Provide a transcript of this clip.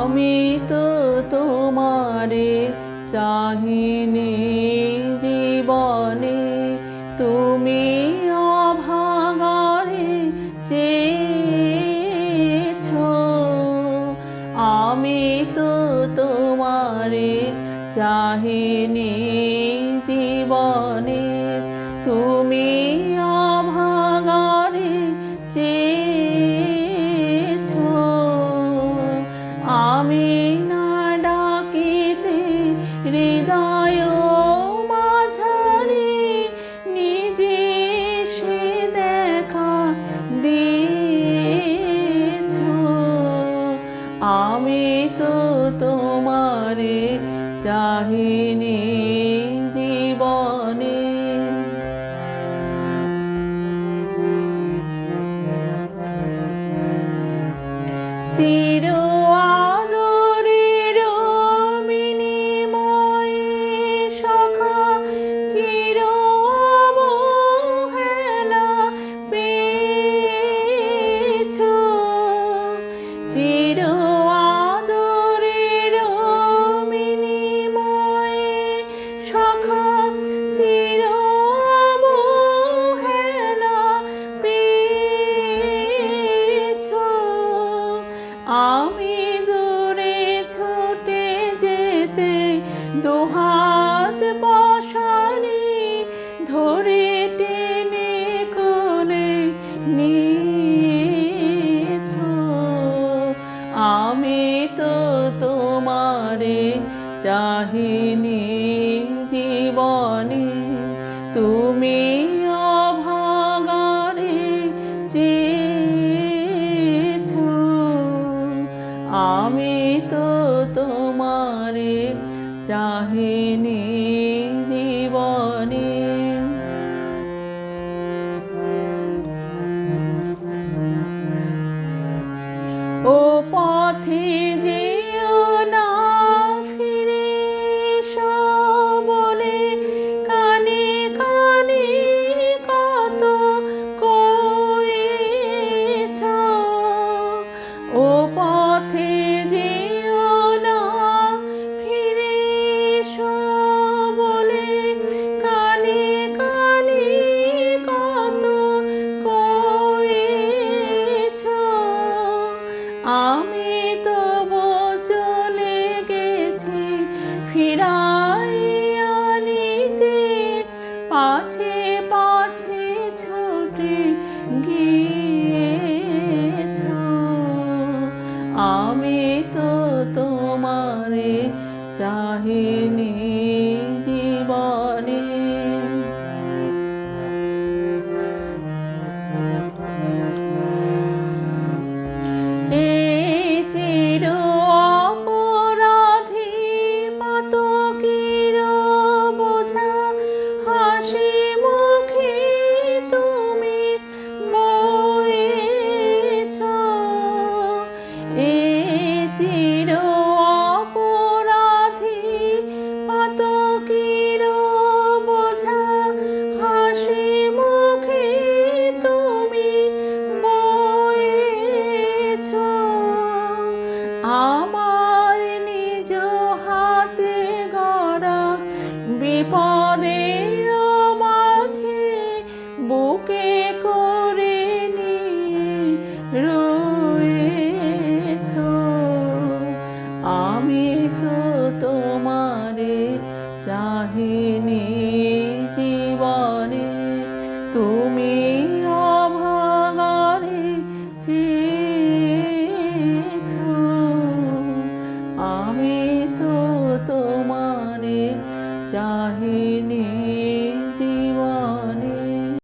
আমি তো তোমারে চাহিনি জীবনে। তুমি অভাগারে চেয়েছ। আমি তো তোমারে চাহিনি জীবনে। তুমি অ দিয়েছ। আমি তো তোমারে চাহিনি জীবনে। চির Did রে চাহিনি জীবনে। তুমি অভাগারে যে আমি তো তোমারে চাহিনি জীবনী। গিয়েছ আমি তো তোমারে চাহিনী। चाहे ने